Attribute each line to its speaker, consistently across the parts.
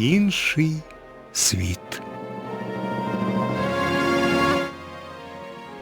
Speaker 1: інший світ.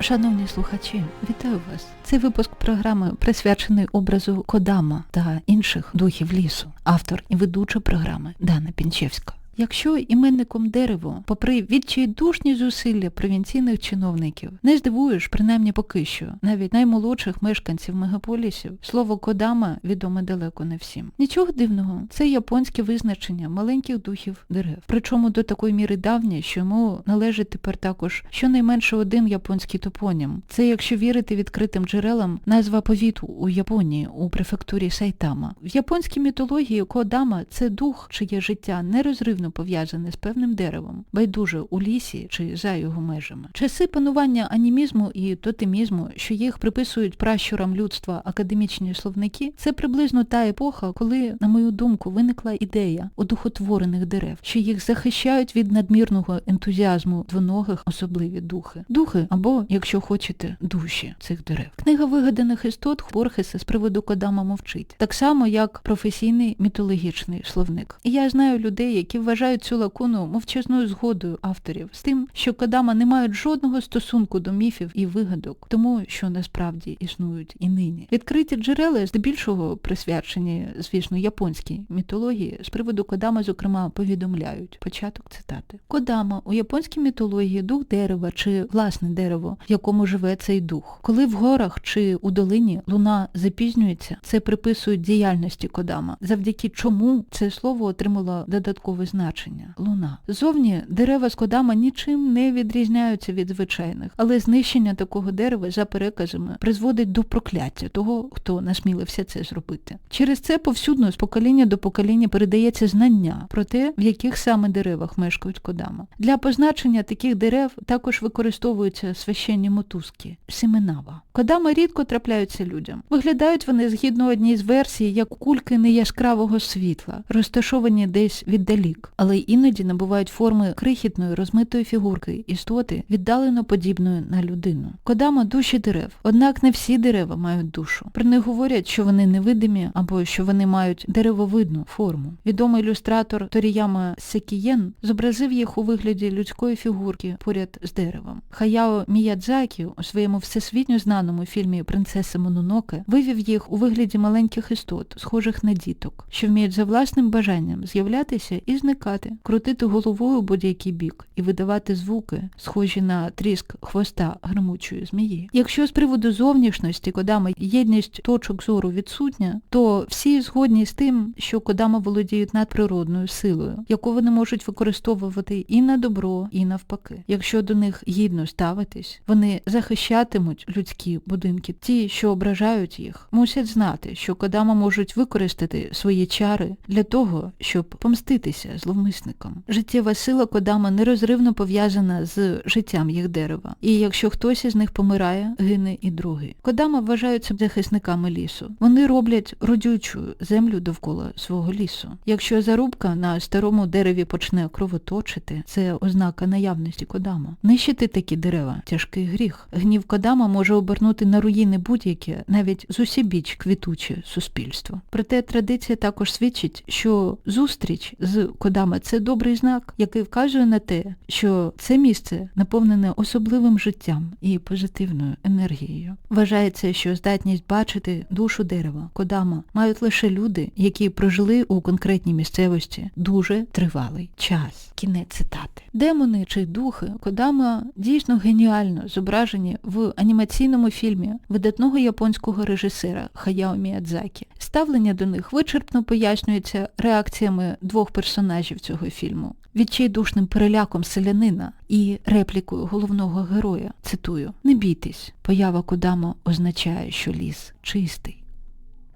Speaker 2: Шановні слухачі, вітаю вас. Цей випуск програми присвячений образу Кодама та інших духів лісу, автор і ведуча програми Дана Пінчевська. Якщо іменником дерево, попри відчайдушні зусилля провінційних чиновників, не здивуєш, принаймні поки що, навіть наймолодших мешканців мегаполісів, слово Кодама відоме далеко не всім. Нічого дивного, це японське визначення маленьких духів дерев. Причому до такої міри давнє, що йому належить тепер також щонайменше один японський топонім. Це, якщо вірити відкритим джерелам, назва повіту у Японії у префектурі Сайтама. В японській мітології Кодама це дух, чиє життя нерозривно пов'язане з певним деревом, байдуже у лісі чи за його межами. Часи панування анімізму і тотемізму, що їх приписують пращурам людства академічні словники, це приблизно та епоха, коли, на мою думку, виникла ідея одухотворених дерев, що їх захищають від надмірного ентузіазму двоногих особливі духи. Духи або, якщо хочете, душі цих дерев. Книга вигаданих істот Борхеса з приводу Кодама мовчить, так само як професійний мітологічний словник. І я знаю людей, які вважають вважають цю лакуну мовчазною згодою авторів з тим, що Кадама не мають жодного стосунку до міфів і вигадок, тому що насправді існують і нині. Відкриті джерела здебільшого присвячені, звісно, японській мітології, з приводу Кодама, зокрема, повідомляють. Початок цитати. Кодама у японській мітології дух дерева чи власне дерево, в якому живе цей дух. Коли в горах чи у долині луна запізнюється, це приписують діяльності Кодама, завдяки чому це слово отримало додаткове значення значення луна. Зовні дерева з кодама нічим не відрізняються від звичайних, але знищення такого дерева за переказами призводить до прокляття того, хто насмілився це зробити. Через це повсюдно з покоління до покоління передається знання про те, в яких саме деревах мешкають кодама. Для позначення таких дерев також використовуються священні мотузки семенава. Кодами рідко трапляються людям. Виглядають вони згідно одній з версій, як кульки неяскравого світла, розташовані десь віддалік але іноді набувають форми крихітної розмитої фігурки істоти, віддалено подібної на людину. Кодама душі дерев. Однак не всі дерева мають душу. Про них говорять, що вони невидимі або що вони мають деревовидну форму. Відомий ілюстратор Торіяма Секієн зобразив їх у вигляді людської фігурки поряд з деревом. Хаяо Міядзакі у своєму всесвітньо знаному фільмі Принцеса Мононоке вивів їх у вигляді маленьких істот, схожих на діток, що вміють за власним бажанням з'являтися і зникати чекати, крутити головою будь-який бік і видавати звуки, схожі на тріск хвоста гримучої змії. Якщо з приводу зовнішності кодами єдність точок зору відсутня, то всі згодні з тим, що кодами володіють надприродною силою, яку вони можуть використовувати і на добро, і навпаки. Якщо до них гідно ставитись, вони захищатимуть людські будинки. Ті, що ображають їх, мусять знати, що кодами можуть використати свої чари для того, щоб помститися зловмисникам зловмисником. Життєва сила Кодама нерозривно пов'язана з життям їх дерева. І якщо хтось із них помирає, гине і другий. Кодама вважаються захисниками лісу. Вони роблять родючу землю довкола свого лісу. Якщо зарубка на старому дереві почне кровоточити, це ознака наявності Кодама. Нищити такі дерева тяжкий гріх. Гнів Кодама може обернути на руїни будь-яке, навіть зусібіч квітуче суспільство. Проте традиція також свідчить, що зустріч з Кодама саме це добрий знак, який вказує на те, що це місце наповнене особливим життям і позитивною енергією. Вважається, що здатність бачити душу дерева, кодама мають лише люди, які прожили у конкретній місцевості дуже тривалий час. Кінець цитати. Демони чи духи Кодама дійсно геніально зображені в анімаційному фільмі видатного японського режисера Хаяо Міядзакі. Ставлення до них вичерпно пояснюється реакціями двох персонажів персонажів цього фільму, відчайдушним переляком селянина і реплікою головного героя, цитую, не бійтесь, поява Кудамо означає, що ліс чистий.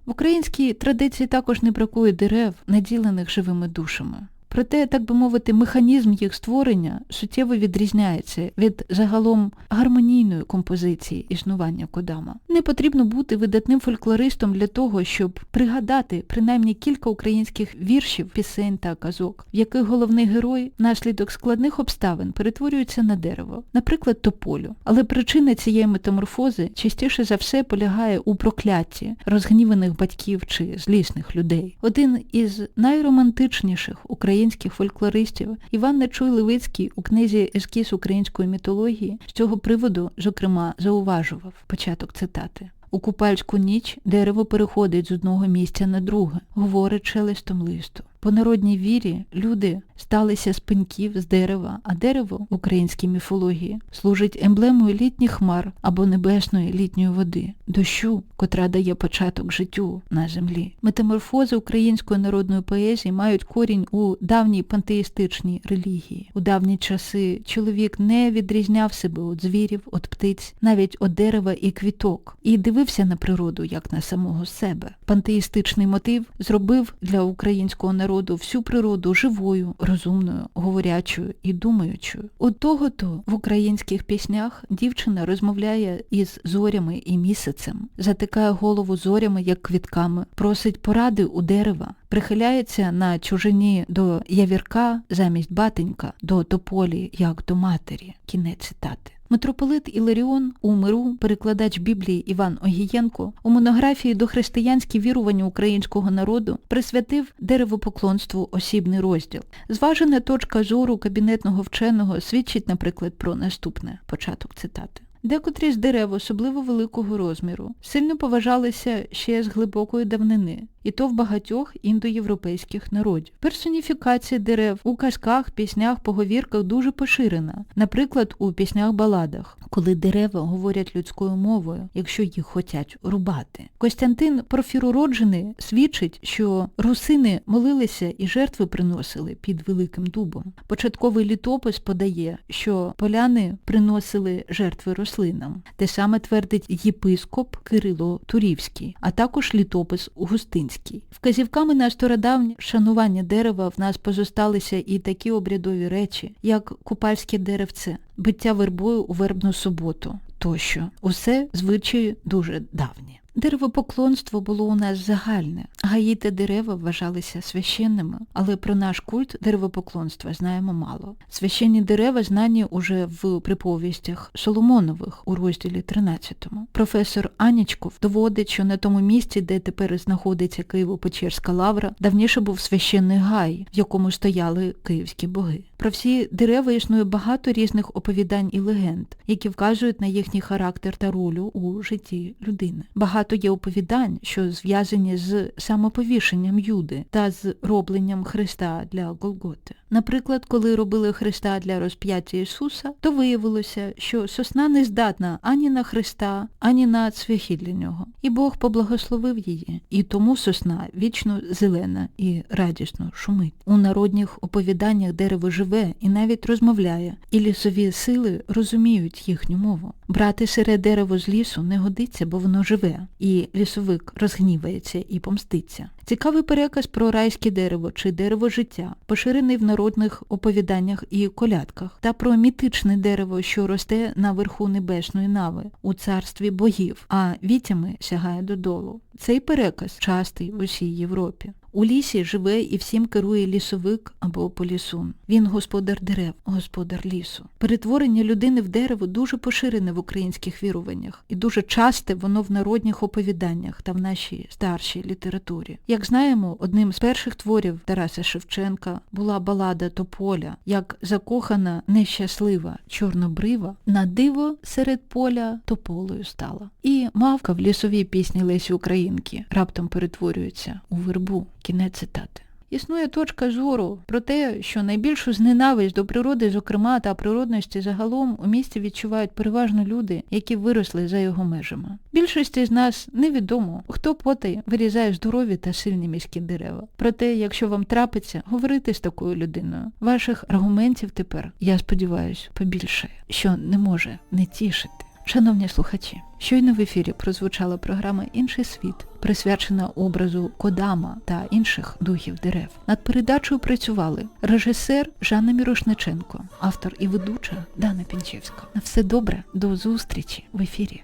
Speaker 2: В українській традиції також не бракує дерев, наділених живими душами. Проте, так би мовити, механізм їх створення суттєво відрізняється від загалом гармонійної композиції існування Кодама. Не потрібно бути видатним фольклористом для того, щоб пригадати принаймні кілька українських віршів, пісень та казок, в яких головний герой внаслідок складних обставин перетворюється на дерево, наприклад, тополю. Але причина цієї метаморфози частіше за все полягає у проклятті розгніваних батьків чи злісних людей. Один із найромантичніших українських українських фольклористів Іван Нечуй Левицький у книзі Ескіз української мітології з цього приводу, зокрема, зауважував початок цитати. У купальську ніч дерево переходить з одного місця на друге, говорить шелестом листу. По народній вірі люди сталися з пеньків з дерева, а дерево в українській міфології служить емблемою літніх хмар або небесної літньої води, дощу, котра дає початок життю на землі. Метаморфози української народної поезії мають корінь у давній пантеїстичній релігії. У давні часи чоловік не відрізняв себе від звірів, від птиць, навіть від дерева і квіток, і дивився на природу як на самого себе. Пантеїстичний мотив зробив для українського народу всю природу живою, розумною, говорячою і думаючою. От того-то в українських піснях дівчина розмовляє із зорями і місяцем, затикає голову зорями, як квітками, просить поради у дерева, прихиляється на чужині до явірка замість батенька, до тополі, як до матері. Кінець цитати. Митрополит Іларіон у миру, перекладач Біблії Іван Огієнко, у монографії «Дохристиянські вірування українського народу присвятив деревопоклонству осібний розділ. Зважена точка зору кабінетного вченого свідчить, наприклад, про наступне початок цитати. Декотрі з дерев особливо великого розміру сильно поважалися ще з глибокої давнини, і то в багатьох індоєвропейських народів. Персоніфікація дерев у казках, піснях, поговірках дуже поширена, наприклад, у піснях-баладах, коли дерева говорять людською мовою, якщо їх хотять рубати. Костянтин Порфіруроджений свідчить, що русини молилися і жертви приносили під Великим Дубом. Початковий літопис подає, що поляни приносили жертви рослинам. Те саме твердить єпископ Кирило Турівський, а також літопис Густинський. Вказівками на стародавнє шанування дерева в нас позосталися і такі обрядові речі, як купальське деревце, биття вербою у вербну суботу тощо. Усе звичаї дуже давні. Деревопоклонство було у нас загальне. Гаї та дерева вважалися священними, але про наш культ деревопоклонства знаємо мало. Священні дерева знані уже в приповістях Соломонових у розділі 13. Професор Анічков доводить, що на тому місці, де тепер знаходиться Києво-Печерська лавра, давніше був священний гай, в якому стояли київські боги. Про всі дерева існує багато різних оповідань і легенд, які вказують на їхній характер та роль у житті людини. Багато є оповідань, що зв'язані з самоповішенням Юди та з робленням Христа для Голготи. Наприклад, коли робили Христа для розп'яття Ісуса, то виявилося, що сосна не здатна ані на Христа, ані на цвяхи для нього. І Бог поблагословив її, і тому сосна вічно зелена і радісно шумить. У народних оповіданнях дерево живе і навіть розмовляє, і лісові сили розуміють їхню мову. Брати сире дерево з лісу не годиться, бо воно живе, і лісовик розгнівається і помститься. Цікавий переказ про райське дерево чи дерево життя, поширений в народних оповіданнях і колядках, та про мітичне дерево, що росте на верху небесної нави у царстві богів, а вітями сягає додолу. Цей переказ частий в усій Європі. У лісі живе і всім керує лісовик або полісун. Він господар дерев, господар лісу. Перетворення людини в дерево дуже поширене в українських віруваннях, і дуже часте воно в народних оповіданнях та в нашій старшій літературі. Як знаємо, одним з перших творів Тараса Шевченка була балада Тополя, як закохана нещаслива чорнобрива на диво серед поля тополею стала. І мавка в лісовій пісні Лесі Українки раптом перетворюється у вербу. Кінець цитати. Існує точка зору про те, що найбільшу зненависть до природи, зокрема, та природності загалом у місті відчувають переважно люди, які виросли за його межами. Більшості з нас невідомо, хто потай вирізає здорові та сильні міські дерева. Проте, якщо вам трапиться, говорити з такою людиною. Ваших аргументів тепер, я сподіваюся, побільшає, що не може не тішити. Шановні слухачі, щойно в ефірі прозвучала програма Інший світ, присвячена образу Кодама та інших духів дерев. Над передачею працювали режисер Жанна Мірошниченко, автор і ведуча Дана Пінчевська. На все добре, до зустрічі в ефірі.